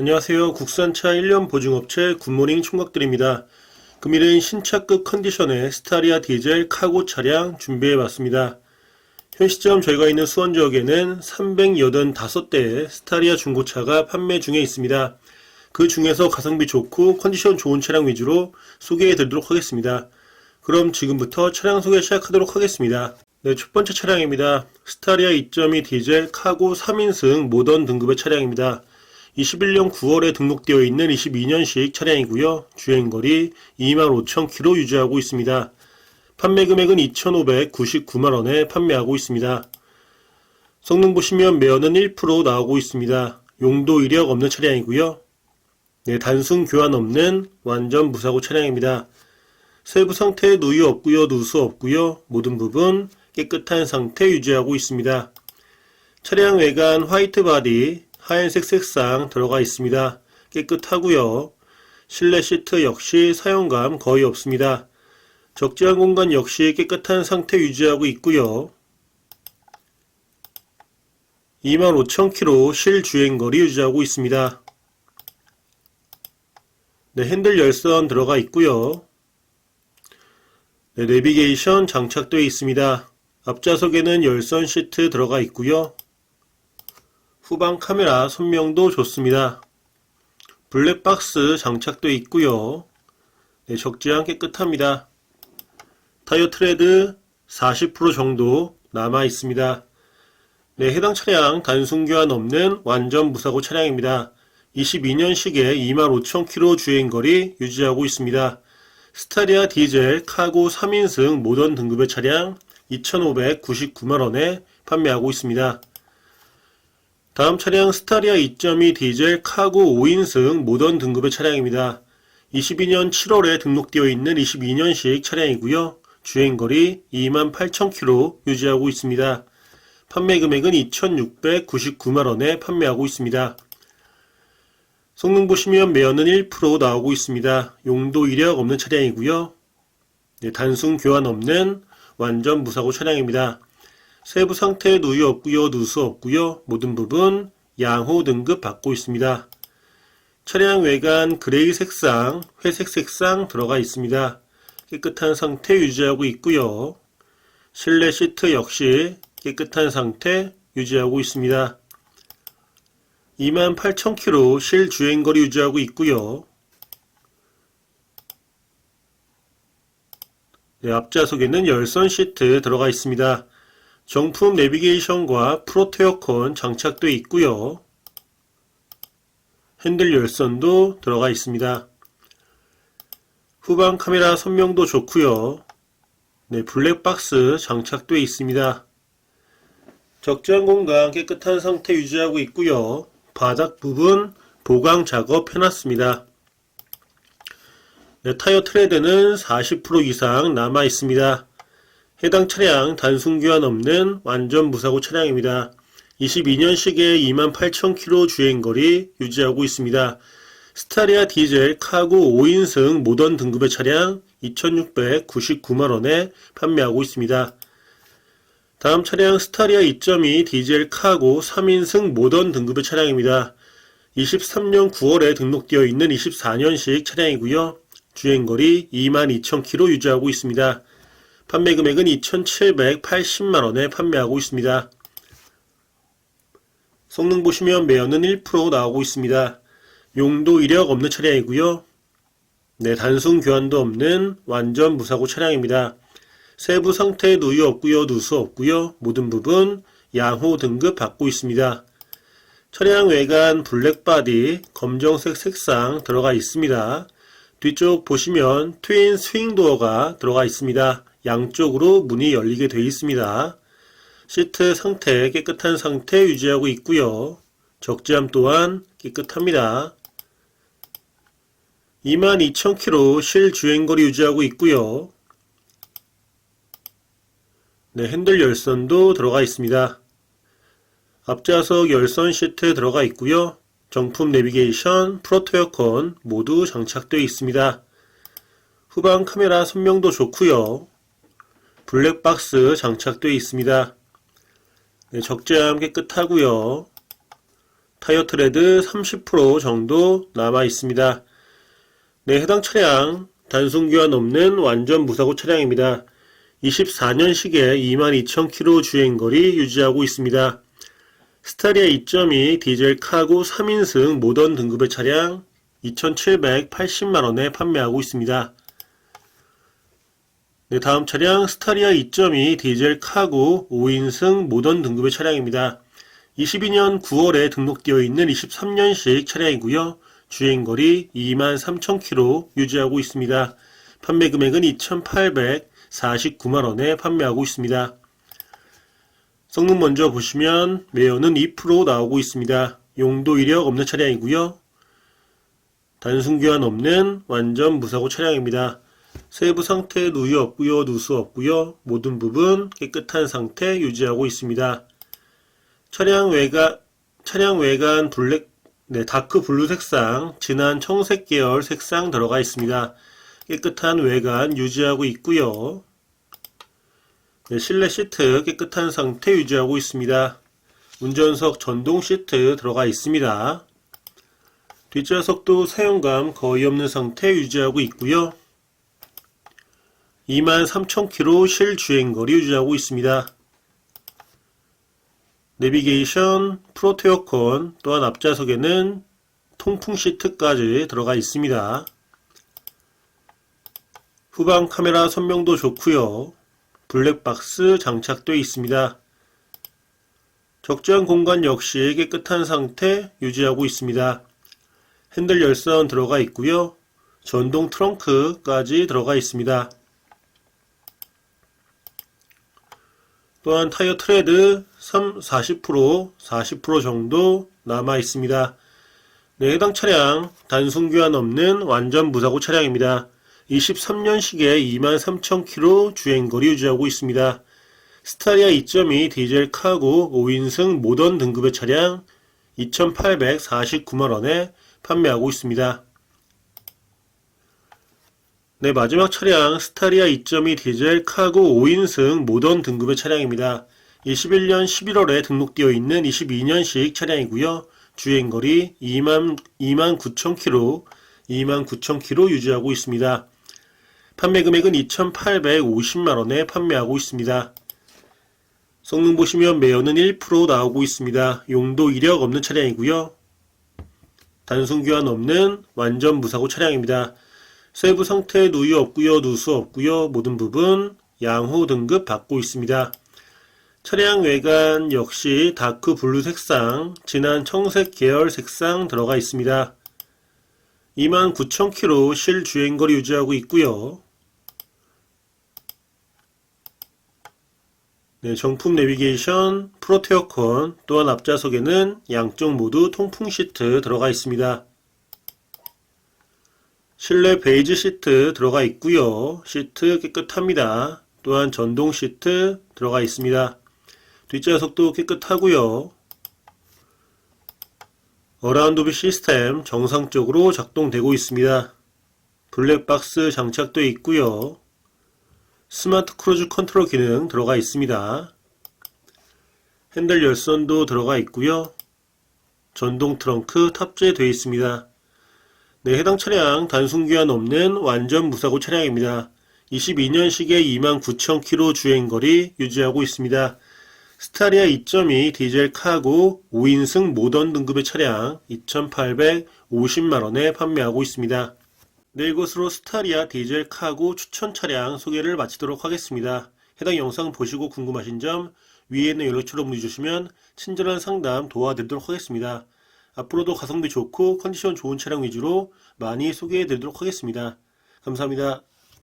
안녕하세요. 국산차 1년 보증업체 굿모닝 총각들입니다. 금일은 신차급 컨디션의 스타리아 디젤 카고 차량 준비해봤습니다. 현 시점 저희가 있는 수원 지역에는 385대의 스타리아 중고차가 판매 중에 있습니다. 그 중에서 가성비 좋고 컨디션 좋은 차량 위주로 소개해 드리도록 하겠습니다. 그럼 지금부터 차량 소개 시작하도록 하겠습니다. 네, 첫 번째 차량입니다. 스타리아 2.2 디젤 카고 3인승 모던 등급의 차량입니다. 21년 9월에 등록되어 있는 22년식 차량이고요. 주행거리 25,000km 유지하고 있습니다. 판매 금액은 2,599만원에 판매하고 있습니다. 성능 보시면 매연은 1% 나오고 있습니다. 용도 이력 없는 차량이고요. 네, 단순 교환 없는 완전 무사고 차량입니다. 세부 상태 누유 없고요, 누수 없고요. 모든 부분 깨끗한 상태 유지하고 있습니다. 차량 외관 화이트 바디, 하얀색 색상 들어가 있습니다. 깨끗하고요. 실내 시트 역시 사용감 거의 없습니다. 적재한 공간 역시 깨끗한 상태 유지하고 있고요. 25,000km 실주행거리 유지하고 있습니다. 네, 핸들 열선 들어가 있고요. 네, 내비게이션 장착되어 있습니다. 앞좌석에는 열선 시트 들어가 있고요. 후방 카메라 선명도 좋습니다. 블랙박스 장착되어 있고요. 네, 적재한 깨끗합니다. 타이어 트레드 40% 정도 남아 있습니다. 네, 해당 차량 단순 교환 없는 완전 무사고 차량입니다. 22년식에 25,000km 주행거리 유지하고 있습니다. 스타리아 디젤 카고 3인승 모던 등급의 차량 2,599만원에 판매하고 있습니다. 다음 차량 스타리아 2.2 디젤 카고 5인승 모던 등급의 차량입니다. 22년 7월에 등록되어 있는 22년식 차량이고요. 주행거리 28,000km 유지하고 있습니다. 판매 금액은 2,699만원에 판매하고 있습니다. 성능 보시면 매연은 1% 나오고 있습니다. 용도 이력 없는 차량이고요. 네, 단순 교환 없는 완전 무사고 차량입니다. 세부 상태 누유 없고요, 누수 없고요. 모든 부분 양호 등급 받고 있습니다. 차량 외관 그레이 색상, 회색 색상 들어가 있습니다. 깨끗한 상태 유지하고 있고요. 실내 시트 역시 깨끗한 상태 유지하고 있습니다. 28,000km 실주행거리 유지하고 있고요. 네, 앞좌석에는 열선 시트 들어가 있습니다. 정품 내비게이션과 프로토 에어컨 장착되어 있고요. 핸들 열선도 들어가 있습니다. 후방 카메라 선명도 좋고요. 네, 블랙박스 장착되어 있습니다. 적재한 공간 깨끗한 상태 유지하고 있고요. 바닥 부분 보강 작업 해놨습니다. 네, 타이어 트레드는 40% 이상 남아 있습니다. 해당 차량 단순 교환 없는 완전 무사고 차량입니다. 22년식에 28,000km 주행거리 유지하고 있습니다. 스타리아 디젤 카고 5인승 모던 등급의 차량 2,699만원에 판매하고 있습니다. 다음 차량 스타리아 2.2 디젤 카고 3인승 모던 등급의 차량입니다. 23년 9월에 등록되어 있는 24년식 차량이고요. 주행거리 22,000km 유지하고 있습니다. 판매 금액은 2,780만원에 판매하고 있습니다. 성능 보시면 매연은 1% 나오고 있습니다. 용도 이력 없는 차량이고요. 네, 단순 교환도 없는 완전 무사고 차량입니다. 세부 상태 누유 없고요, 누수 없고요. 모든 부분 양호 등급 받고 있습니다. 차량 외관 블랙바디 검정색 색상 들어가 있습니다. 뒤쪽 보시면 트윈 스윙 도어가 들어가 있습니다. 양쪽으로 문이 열리게 되어 있습니다. 시트 상태 깨끗한 상태 유지하고 있고요. 적재함 또한 깨끗합니다. 22,000km 실주행거리 유지하고 있고요. 네, 핸들 열선도 들어가 있습니다. 앞좌석 열선 시트 들어가 있고요. 정품 내비게이션, 프로토 에어컨 모두 장착되어 있습니다. 후방 카메라 선명도 좋고요. 블랙박스 장착되어 있습니다. 네, 적재함 깨끗하고요. 타이어 트레드 30% 정도 남아 있습니다. 네, 해당 차량 단순 교환 없는 완전 무사고 차량입니다. 24년식에 22,000km 주행거리 유지하고 있습니다. 스타리아 2.2 디젤 카고 3인승 모던 등급의 차량 2,780만원에 판매하고 있습니다. 네, 다음 차량 스타리아 2.2 디젤 카고 5인승 모던 등급의 차량입니다. 22년 9월에 등록되어 있는 23년식 차량이고요. 주행거리 23,000km 유지하고 있습니다. 판매 금액은 2,849만원에 판매하고 있습니다. 성능 먼저 보시면 매연은 2% 나오고 있습니다. 용도 이력 없는 차량이고요. 단순 교환 없는 완전 무사고 차량입니다. 세부 상태 누유 없고요, 누수 없고요. 모든 부분 깨끗한 상태 유지하고 있습니다. 차량 외관 차량 외관 블랙 네, 다크 블루 색상, 진한 청색 계열 색상 들어가 있습니다. 깨끗한 외관 유지하고 있고요. 네, 실내 시트 깨끗한 상태 유지하고 있습니다. 운전석 전동 시트 들어가 있습니다. 뒷좌석도 사용감 거의 없는 상태 유지하고 있고요. 23,000km 실주행거리 유지하고 있습니다. 내비게이션, 프로테어컨, 또한 앞좌석에는 통풍 시트까지 들어가 있습니다. 후방 카메라 선명도 좋고요. 블랙박스 장착되어 있습니다. 적재한 공간 역시 깨끗한 상태 유지하고 있습니다. 핸들 열선 들어가 있고요. 전동 트렁크까지 들어가 있습니다. 또한 타이어 트레드 3, 40%, 40% 정도 남아 있습니다. 네, 해당 차량 단순 교환 없는 완전 무사고 차량입니다. 23년식에 23,000km 주행거리 유지하고 있습니다. 스타리아 2.2 디젤 카고 5인승 모던 등급의 차량 2,849만원에 판매하고 있습니다. 네, 마지막 차량 스타리아 2.2 디젤 카고 5인승 모던 등급의 차량입니다. 21년 11월에 등록되어 있는 22년식 차량이고요. 주행거리 2만, 2만 9,000km, 2만 9,000km 유지하고 있습니다. 판매 금액은 2,850만원에 판매하고 있습니다. 성능 보시면 매연은 1% 나오고 있습니다. 용도 이력 없는 차량이고요. 단순 교환 없는 완전 무사고 차량입니다. 세부 상태 누유 없고요, 누수 없고요. 모든 부분 양호 등급 받고 있습니다. 차량 외관 역시 다크 블루 색상, 진한 청색 계열 색상 들어가 있습니다. 29,000km 실 주행거리 유지하고 있고요. 네, 정품 내비게이션, 프로테어컨, 또한 앞좌석에는 양쪽 모두 통풍 시트 들어가 있습니다. 실내 베이지 시트 들어가 있고요. 시트 깨끗합니다. 또한 전동 시트 들어가 있습니다. 뒷좌석도 깨끗하고요. 어라운드비 시스템 정상적으로 작동되고 있습니다. 블랙박스 장착되어 있고요. 스마트 크루즈 컨트롤 기능 들어가 있습니다. 핸들 열선도 들어가 있고요. 전동 트렁크 탑재되어 있습니다. 네, 해당 차량 단순 교환 없는 완전 무사고 차량입니다. 22년식에 29,000km 주행거리 유지하고 있습니다. 스타리아 2.2 디젤 카고 5인승 모던 등급의 차량 2,850만원에 판매하고 있습니다. 네, 이것으로 스타리아 디젤 카고 추천 차량 소개를 마치도록 하겠습니다. 해당 영상 보시고 궁금하신 점 위에 있는 연락처로 문의 주시면 친절한 상담 도와드리도록 하겠습니다. 앞으로도 가성비 좋고 컨디션 좋은 차량 위주로 많이 소개해 드리도록 하겠습니다. 감사합니다.